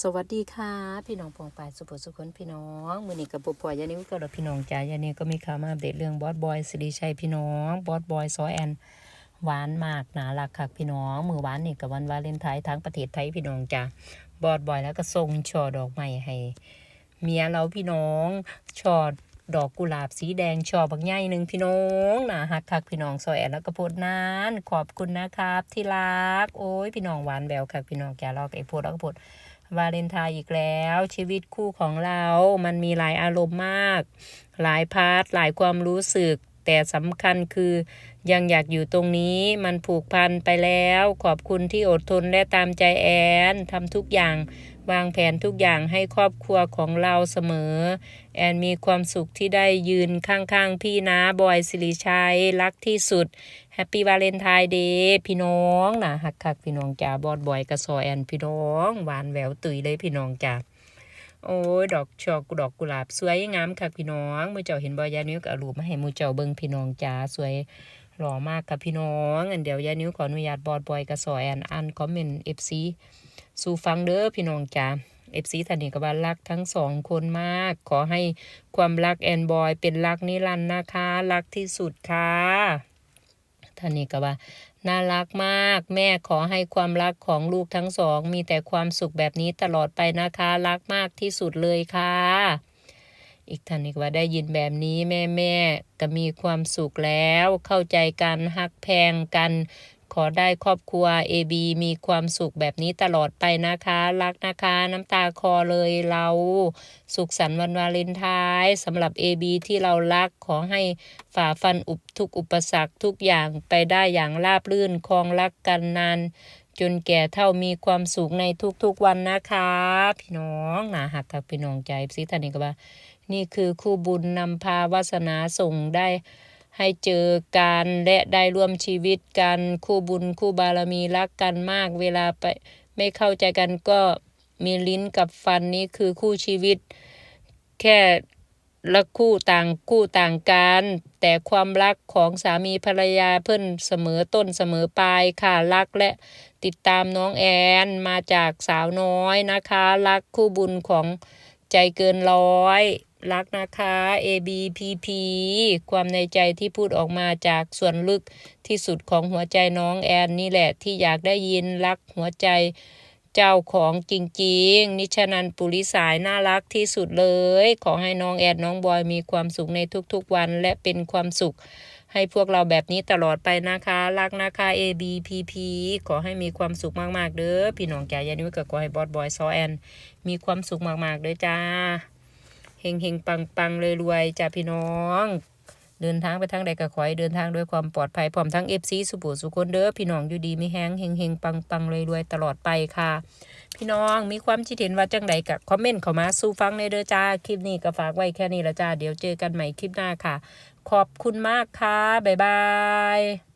สวัสดีค่ะ พี่น้องปองปายสุภสุคนพี่น้องมือนี้กับปุปอยยานิวกับเราพี่น้องจ้ายานี้ก็มีข่าวมาอัปเดตเรื่องบอสบอยสิริชัยพี่น้องบอสบอยซอแอนหวานมากหนารักค่ะพี่น้องมือหวานนี่กับวันวาเลนไทน์ทั้งประเทศไทยพี่น้องจ้าบอสบอยแล้วก็ส่งช่อดอกไม้ให้ เมียเราพี่น้องช่อดอกกุหลาบสีแดงช่อบักใหญ่หนึ่งพี่น้องนะฮักคักพี่น้องซอยแอนแล้วก็โพดนานขอบคุณนะครับ ที่รัก โอ้ยพี่น้องหวานแบวค่ะพี่น้องแกเราไอ้โพดแล้วก็โพด วาเลนไทน์อีกแล้ว ชีวิตคู่ของเรามันมีหลายอารมณ์มาก หลายพาร์ทหลายความรู้สึก แต่สำคัญคือ ยังอยากอยู่ตรงนี้มันผูกพันไปแล้ว ขอบคุณที่อดทนและตามใจแอนทำทุกอย่าง วางแผนทุกอย่างให้ครอบครัวของเราเสมอ แอนมีความสุขที่ได้ยืนข้างๆ พี่นะบอยสิริชัย รักที่สุดแฮปปี้วาเลนไทน์เดย์พี่น้องนะฮักคักพี่น้องจ้าบอดบอยกระซอแอนพี่น้องหวานแหววตุยเลยพี่น้องจ้าโอ้ยดอกชอกดอกกุหลาบสวยงามคักพี่น้องมือเจ้าเห็นบอยยานิ้วกับรูปมาให้มือเจ้าเบิ่งพี่น้องจ้าสวยหล่อมากค่ะพี่น้องอันเดี๋ยวยานิ้วขออนุญาตบอดบอยกระซอแอนอ่านคอมเมนต์เอฟซี สู่ฟังเด้อพี่น้องจ้าเอฟซีท่านนี้ก็ว่ารักทั้งสองคนมาก ขอให้ความรักแอนบอยเป็นรักนิรันดร์นะคะ รักที่สุดค่ะท่านนี้ก็ว่าน่ารักมาก แม่ขอให้ความรักของลูกทั้งสอง มีแต่ความสุขแบบนี้ตลอดไปนะคะ รักมากที่สุดเลยค่ะ อีกท่านนี้ก็ว่าได้ยินแบบนี้แม่แม่ก็มีความสุขแล้ว เข้าใจกันฮักแพงกัน ขอได้ครอบครัว AB มีความสุขแบบนี้ตลอดไปนะคะ รักนะคะน้ำตาคอเลยเรา สุขสันต์วันวาเลนไทน์สำหรับ AB ที่เรารักขอให้ฝ่าฟันอุปทุกอุปสรรคทุกอย่างไปได้อย่างราบรื่นคลองรักกันนานจนแก่เท่ามีความสุขในทุกๆวันนะคะ พี่น้องนะหักกับพี่น้องใจสิท่านนี้ก็ว่า นี่คือคู่บุญนำพาวาสนาส่งได้ ให้เจอกันและได้ร่วมชีวิตกันคู่บุญคู่บารมีรักกันมาก เวลาไปไม่เข้าใจกันก็มีลิ้นกับฟันนี่คือคู่ชีวิต แค่ละคู่ต่างคู่ต่างกัน แต่ความรักของสามีภรรยาเพื่อนเสมอต้นเสมอปลายค่ะรักและติดตามน้องแอนมาจากสาวน้อยนะคะ รักคู่บุญของใจเกินร้อย รักนะคะ ABPP ความในใจที่พูดออกมาจากส่วนลึกที่สุดของหัวใจน้องแอนนี่แหละที่อยากได้ยินรักหัวใจเจ้าของจริงๆ นิชนันปุริสายน่ารักที่สุดเลย ขอให้น้องแอดน้องบอยมีความสุขในทุกๆวัน และเป็นความสุข ให้พวกเราแบบนี้ตลอดไปนะคะ รักนะคะ ABPP ขอให้มีความสุขมากๆ เด้อพี่น้องจ๋ายานิ้วกับขอให้บอสบอยซอแอน มีความสุขมากๆเด้อจ้า ฮงเฮงปังปังเลยรวยๆจ้าพี่น้อง เดินทางไปทางใดก็ขอให้เดินทางด้วยความปลอดภัยพร้อมทั้งเอฟซีสุบุสุคนเด้อพี่น้องอยู่ดีไม่แห้งเฮงเฮงปังปังเลยรวยๆตลอดไปค่ะ พี่น้องมีความคิดเห็นว่าจังใดกับคอมเมนต์เข้ามาสู่ฟังในเด้อจ้าคลิปนี้ก็ฝากไว้แค่นี้ละจ้าเดี๋ยวเจอกันใหม่คลิปหน้าค่ะ ขอบคุณมากค่ะบ๊ายบาย